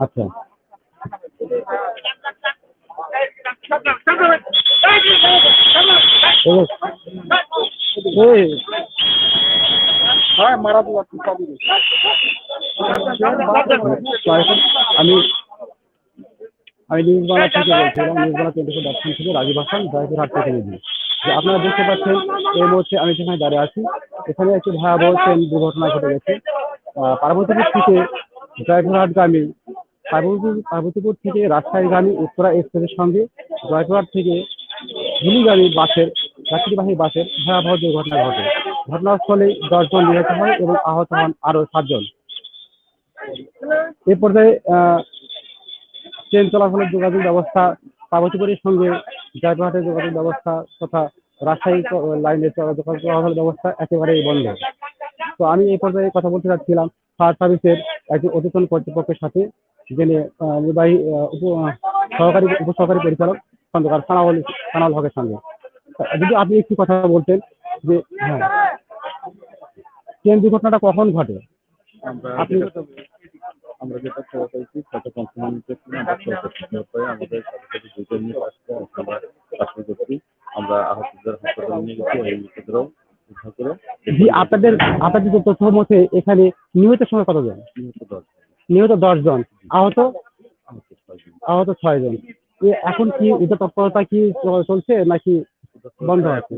আচ্ছা। হ্যাঁ আমি আমি নিউজ বাংলা থেকে বলছিলাম news Bangla twenty four dot com থেকে রাজীব হাসান জয়পুর হাট থেকে দিই যে আপনারা দেখতে পাচ্ছেন, এই মুহূর্তে আমি যেখানে দাঁড়িয়ে আছি। এখানে একটি ভয়াবহ ট্রেন দুর্ঘটনা ঘটে গেছে। পার্বতীপুর থেকে জয়পুরহাটগামী পার্বতীপুর পার্বতীপুর থেকে রাজশাহীগামী, উত্তরা এক্সপ্রেসের সঙ্গে জয়পুরহাট থেকে হুলিগামী বাসের, যাত্রীবাহী বাসের ভয়াবহ দুর্ঘটনা ঘটে। ঘটনাস্থলে দশজন নিহত হয় এবং আহত হন আরও সাতজন। এ পর্যায়ে ট্রেন চলাচলের যোগাযোগ ব্যবস্থা পার্বতীপুরের সঙ্গে জয়পুরহাটের যোগাযোগ ব্যবস্থা তথা রাজশাহী যোগাযোগ চলাচল ব্যবস্থা একেবারেই বন্ধ। তো আমি এই পর্যায়ে কথা বলতে চাচ্ছিলাম ফায়ার সার্ভিসের একজন অতিথন কর্তৃপক্ষের সাথে যিনি আহ, নির্বাহী উপ সহকারী উপসহকারী পরিচালক খন্দকার সানাউল সানাউল হকের সঙ্গে। যদি আপনি একটু কথা বলতেন যে হ্যাঁ ট্রেন দুর্ঘটনাটা কখন ঘটে? আপনি আমরা যেটা খবর পেয়েছি গত পঞ্চাশ মিনিটের আমাদের নিয়ে আসছে আমরা চাকরি করছি আমরা আহতদের হাসপাতালে নিয়ে গেছি এই মৃতদেরও উদ্ধার করে জি, আপনাদের আপনাদের তথ্য মতে এখানে নিহতের সংখ্যা কতজন? নিহত দশ জন আহত? আহত ছয়জন। ছয় জন এখন কি উদ্ধার তৎপরতা কি চলছে নাকি বন্ধ আছে?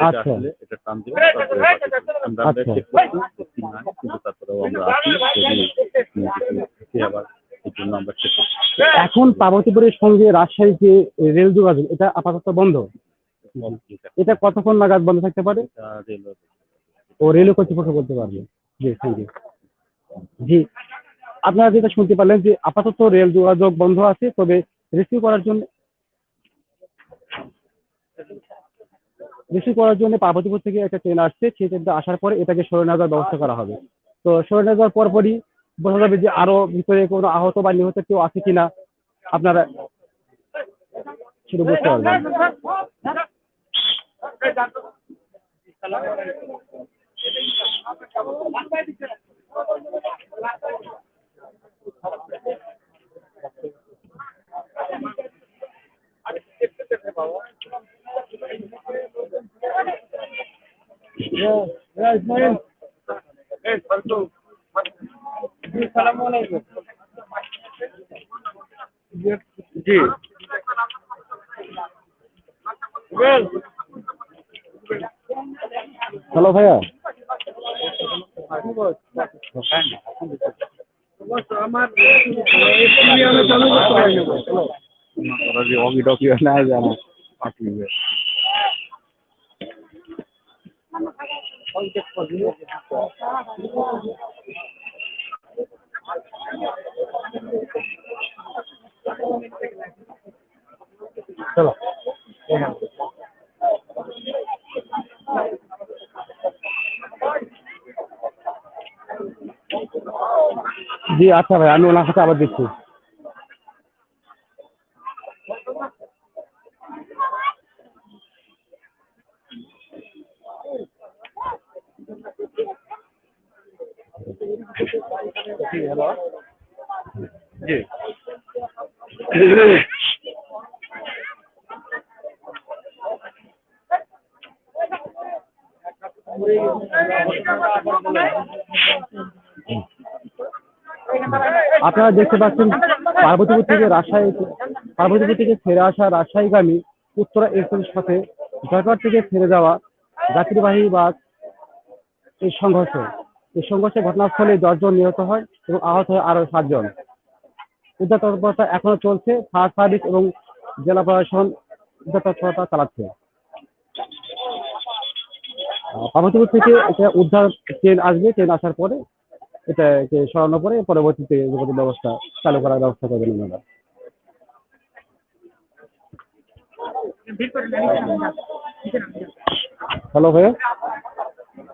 আচ্ছা। এটা আচ্ছা। এখন পার্বতীপুরের সঙ্গে রাজশাহী যে রেল যোগাযোগ, এটা আপাতত বন্ধ? এটা কতক্ষণ নাগাদ বন্ধ থাকতে পারে? ও রেলওয়ে কর্তৃপক্ষ বলতে পারবে। জি থ্যাংক ইউ জি, আপনারা যেটা শুনতে পারলেন যে আপাতত রেল যোগাযোগ বন্ধ আছে, তবে রিসিভ করার জন্য রিসিভ করার জন্য পার্বতীপুর থেকে একটা ট্রেন আসছে, সেই ট্রেনটা আসার পরে এটাকে সরে নেওয়ার ব্যবস্থা করা হবে। তো সরে নিয়ে যাওয়ার পরপরই বোঝা যাবে যে আরও ভিতরে কোনো আহত বা নিহত কেউ আছে কিনা। আপনারা সেটা বুঝতে পারবেন। জি হ্যালো ভাইয়া। অগি জি আচ্ছা ভাই আমি ওনার সাথে আবার দেখছি। জি আপনারা দেখতে পাচ্ছেন পার্বতীপুর থেকে রাজশাহী পার্বতীপুর থেকে ফিরে আসা রাজশাহীগামী উত্তরা এক্সপ্রেসের সাথে জয়পুরহাট থেকে ফিরে যাওয়া যাত্রীবাহী বাস এই সংঘর্ষ। এই সংঘর্ষের ঘটনাস্থলে দশজন নিহত হয় এবং আহত হয় আরও সাতজন। উদ্ধার তৎপরতা এখনও চলছে। ফায়ার সার্ভিস এবং জেলা প্রশাসন উদ্ধার তৎপরতা চালাচ্ছে। পার্বতীপুর থেকে এটা উদ্ধার ট্রেন আসবে ট্রেন আসার পরে এটাকে সরানোর পরে পরবর্তীতে যোগাযোগ ব্যবস্থা চালু করার ব্যবস্থা করবেন ওনারা হ্যালো ভাইয়া।